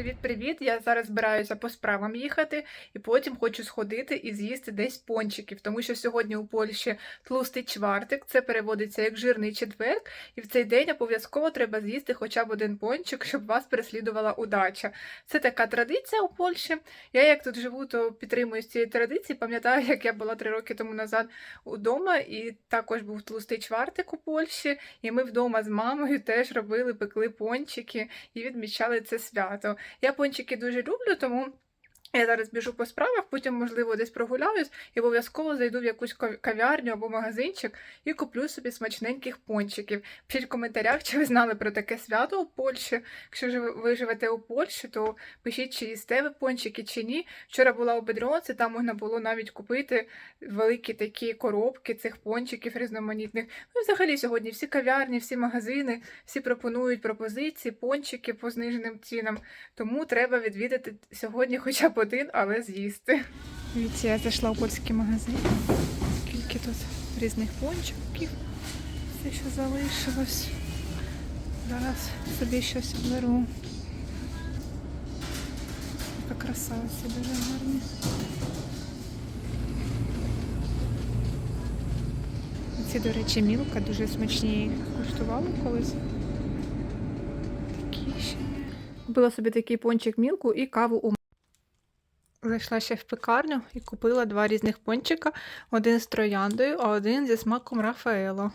Привіт-привіт! Я зараз збираюся по справам їхати, і потім хочу сходити і з'їсти десь пончиків, тому що сьогодні у Польщі тлустий чвартик, це переводиться як жирний четверг, і в цей день обов'язково треба з'їсти хоча б один пончик, щоб вас переслідувала удача. Це така традиція у Польщі. Я як тут живу, то підтримую цієї традиції. Пам'ятаю, як я була три роки тому назад удома, і також був тлустий чвартик у Польщі, і ми вдома з мамою теж робили, пекли пончики і відмічали це свято. Я пончики дуже люблю, тому я зараз біжу по справах, потім, можливо, десь прогуляюсь і обов'язково зайду в якусь кав'ярню або магазинчик і куплю собі смачненьких пончиків. Пишіть в коментарях, чи ви знали про таке свято у Польщі. Якщо ж ви- живете у Польщі, то пишіть, чи їсте ви пончики, чи ні. Вчора була у Бедронці, там можна було навіть купити великі такі коробки цих пончиків різноманітних. Ну, взагалі сьогодні всі кав'ярні, всі магазини, всі пропонують пропозиції, пончики по зниженим цінам. Тому треба відвідати сьогодні хоча б один, але з'їсти. Дивіться, я зайшла у польський магазин. Скільки тут різних пончиків. Все, що залишилось. Зараз собі щось оберу. Така краса, дуже гарні. Ці, до речі, мілка дуже смачні. Куштувала колись. Такі ще. Купила собі такий пончик мілку і каву у Зайшла ще в пекарню і купила два різних пончика. Один з трояндою, а один зі смаком Рафаело.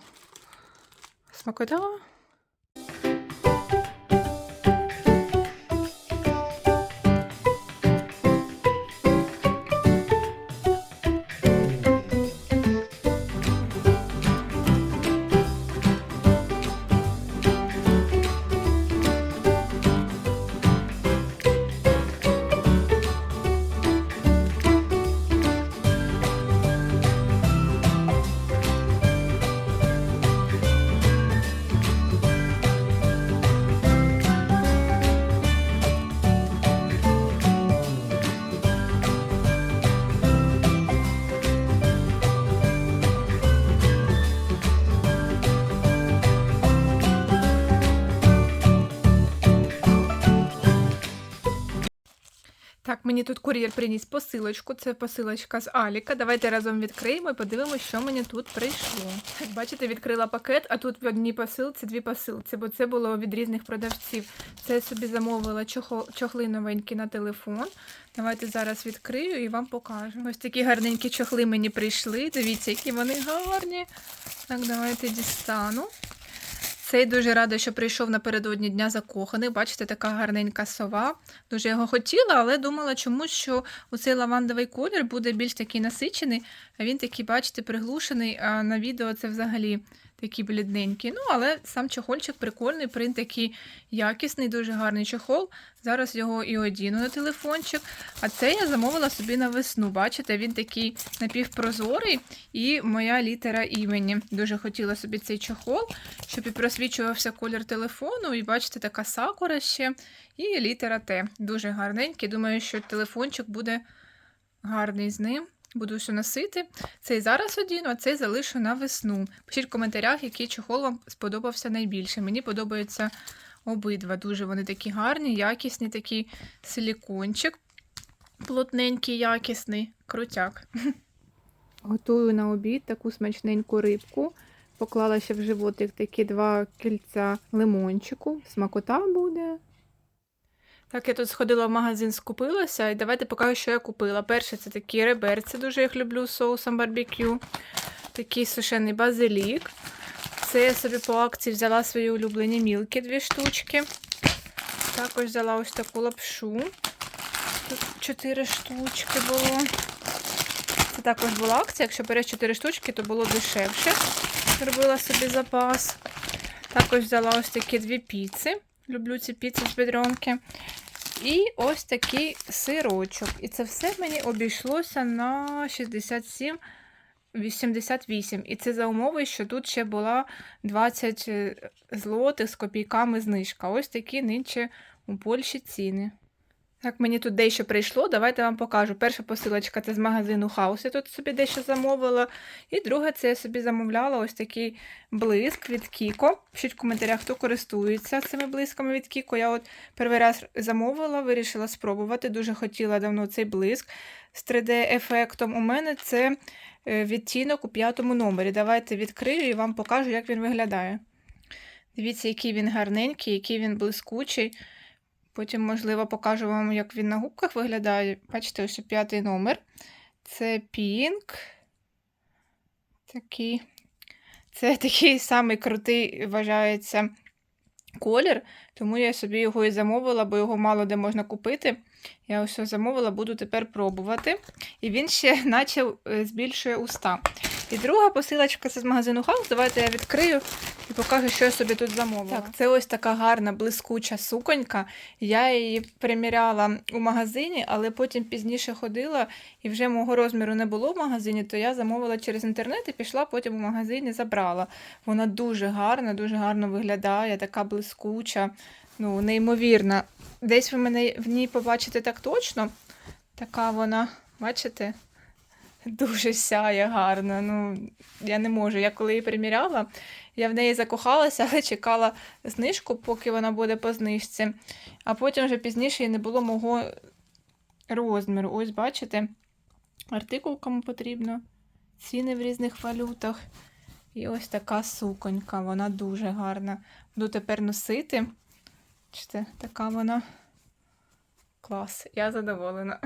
Смакота? Так, мені тут кур'єр приніс посилочку. Це посилочка з Аліка. Давайте разом відкриємо і подивимося, що мені тут прийшло. Як бачите, відкрила пакет, а тут в одній посилці дві посилці, бо це було від різних продавців. Це я собі замовила чохли новенькі на телефон. Давайте зараз відкрию і вам покажу. Ось такі гарненькі чохли мені прийшли. Дивіться, які вони гарні. Так, давайте дістану. Цей дуже радий, що прийшов напередодні Дня закоханий. Бачите, така гарненька сова. Дуже його хотіла, але думала чомусь, що цей лавандовий колір буде більш такий насичений, а він такий, бачите, приглушений. А на відео це взагалі такий блідненький. Ну, але сам чохольчик прикольний, принт такий якісний, дуже гарний чохол. Зараз його і одіну на телефончик. А це я замовила собі на весну. Бачите, він такий напівпрозорий і моя літера імені. Дуже хотіла собі цей чохол, щоб і просвічувався колір телефону. І бачите, така сакура ще. І літера Т. Дуже гарненький. Думаю, що телефончик буде гарний з ним. Буду все носити. Цей зараз одіну, а цей залишу на весну. Пишіть в коментарях, який чохол вам сподобався найбільше. Мені подобаються обидва. Дуже вони такі гарні, якісні, такий силікончик. Плотненький, якісний, крутяк. Готую на обід таку смачненьку рибку. Поклала ще в животик такі два кільця лимончику. Смакота буде. Так, я тут сходила в магазин, скупилася, і давайте покажу, що я купила. Перше, це такі реберці, дуже їх люблю з соусом барбекю. Такий сушений базилік. Це я собі по акції взяла свої улюблені мілки, дві штучки. Також взяла ось таку лапшу. Тут чотири штучки було. Це також була акція. Якщо береш 4 штучки, то було дешевше. Зробила собі запас. Також взяла ось такі дві піци. Люблю ці піци з бедронки. І ось такий сирочок. І це все мені обійшлося на 67 88. І це за умови, що тут ще була 20 злотих з копійками знижка. Ось такі нинче у Польщі ціни. Так, мені тут дещо прийшло, давайте вам покажу. Перша посилочка це з магазину Хаус, я тут собі дещо замовила. І друга це я собі замовляла ось такий блиск від Кіко. Пишіть в коментарях, хто користується цими блисками від Кіко. Я от перший раз замовила, вирішила спробувати. Дуже хотіла давно цей блиск з 3D-ефектом. У мене це е, відтінок у п'ятому номері. Давайте відкрию і вам покажу, як він виглядає. Дивіться, який він гарненький, який він блискучий. Потім, можливо, покажу вам, як він на губках виглядає. Бачите, ось п'ятий номер. Це Pink. Такий. Це такий самий крутий, вважається, колір, тому я собі його і замовила, бо його мало де можна купити. Я ось замовила, буду тепер пробувати. І він ще наче е, збільшує уста. І друга посилочка це з магазину House. Давайте я відкрию і покажу, що я собі тут замовила. Так, це ось така гарна блискуча суконька. Я її приміряла у магазині, але потім пізніше ходила і вже мого розміру не було в магазині, то я замовила через інтернет і пішла потім у магазин і забрала. Вона дуже гарна, дуже гарно виглядає, така блискуча, ну, неймовірна. Десь ви мене в ній побачите так точно. Така вона, бачите? Дуже сяє гарно. Ну, я не можу. Я коли її приміряла, я в неї закохалася, але чекала знижку, поки вона буде по знижці. А потім вже пізніше і не було мого розміру. Ось, бачите, артикул кому потрібно, ціни в різних валютах. І ось така суконька, вона дуже гарна. Буду тепер носити. Бачите, така вона клас. Я задоволена.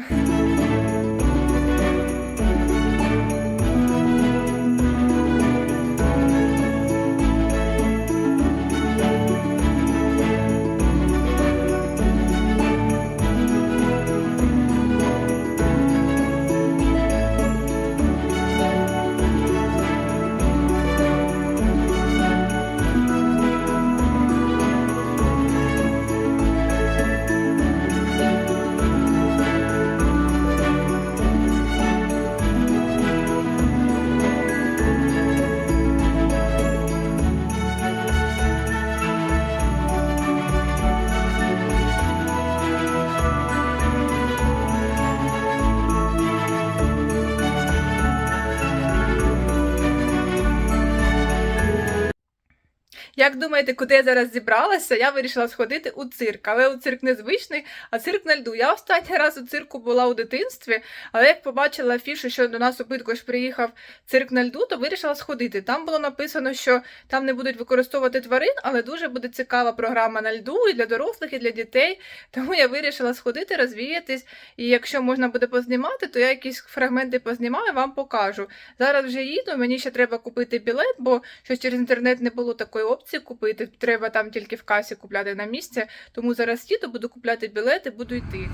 Як думаєте, куди я зараз зібралася? Я вирішила сходити у цирк, але у цирк незвичний, а цирк на льду. Я останній раз у цирку була у дитинстві, але як побачила афішу, що до нас у Битгош приїхав цирк на льду, то вирішила сходити. Там було написано, що там не будуть використовувати тварин, але дуже буде цікава програма на льду і для дорослих, і для дітей. Тому я вирішила сходити, розвіятись. І якщо можна буде познімати, то я якісь фрагменти познімаю, вам покажу. Зараз вже їду, мені ще треба купити білет, бо щось через інтернет не було такої опції купити. Треба там тільки в касі купляти на місці. Тому зараз їду, буду купляти білети, буду йти.